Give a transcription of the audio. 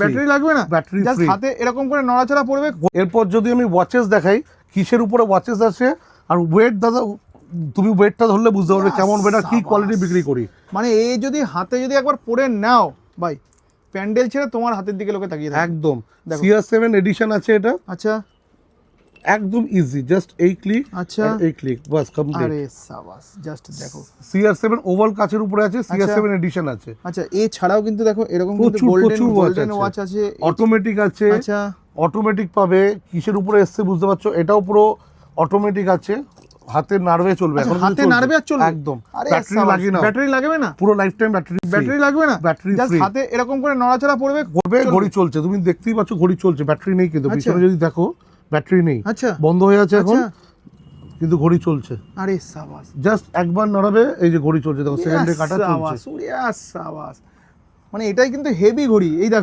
Battery লাগবে না? Battery just free হাতে এরকম করে নড়াচড়া পড়বে। এরপর যদি আমি ওয়াচেস দেখাই কিসের উপরে ওয়াচেস আছে? আর ওয়েট দাদা তুমি ওয়েটটা ধরলে বুঝতে পারবে কেমন ওয়েট আর কি কোয়ালিটি বিক্রি করি। মানে এই যদি হাতে যদি একবার পরে নাও ভাই প্যান্ডেল ছেড়ে তোমার হাতের দিকে লোকে তাকিয়ে একদম। দেখো। সিআর সেভেন এডিশন আছে এটা। আচ্ছা। একদম ইজি জাস্ট এই ক্লিক আচ্ছা। এই ক্লিক বাস কমপ্লিট আরে সাবাস জাস্ট দেখো। সিআর সেভেন ওভাল কাচের উপরে আছে আচ্ছা। এডিশন আছে। আচ্ছা এছাড়াও কিন্তু দেখো এরকম কিন্তু গোল্ডেন গোল্ডেন ওয়াচ আছে। অটোমেটিক আছে। আচ্ছা। অটোমেটিক পাবে কিসের উপরে এসছে বুঝতে পারছ? এটাও পুরো অটোমেটিক আছে। হাতে নাড়বে চলবে আচ্ছা, এখন হাতে। নাড়বে আর চলবে। একদম। আরে ব্যাটারি লাগিয়ে নাও। ব্যাটারি লাগবে না? পুরো লাইফ টাইম ব্যাটারি ব্যাটারি লাগবে না? ব্যাটারি জাস্ট হাতে এরকম করে নড়াচড়া পড়বে। ঘড়ি চলছে। তুমি দেখতেই পাচ্ছ ঘড়ি চলছে। ব্যাটারি নেই কিন্তু আচ্ছা। পিছনে যদি দেখো ব্যাটারি নেই। আচ্ছা। বন্ধ হয়ে আছে এখন। আচ্ছা। কিন্তু ঘড়ি চলছে। আরে সাবাস। জাস্ট একবার নড়াবে এই যে ঘড়ি চলছে দেখো সেকেন্ডে কাটা চলছে। সাবাস। মানে এটাই কিন্তু হেভি ঘড়ি। এই দেখো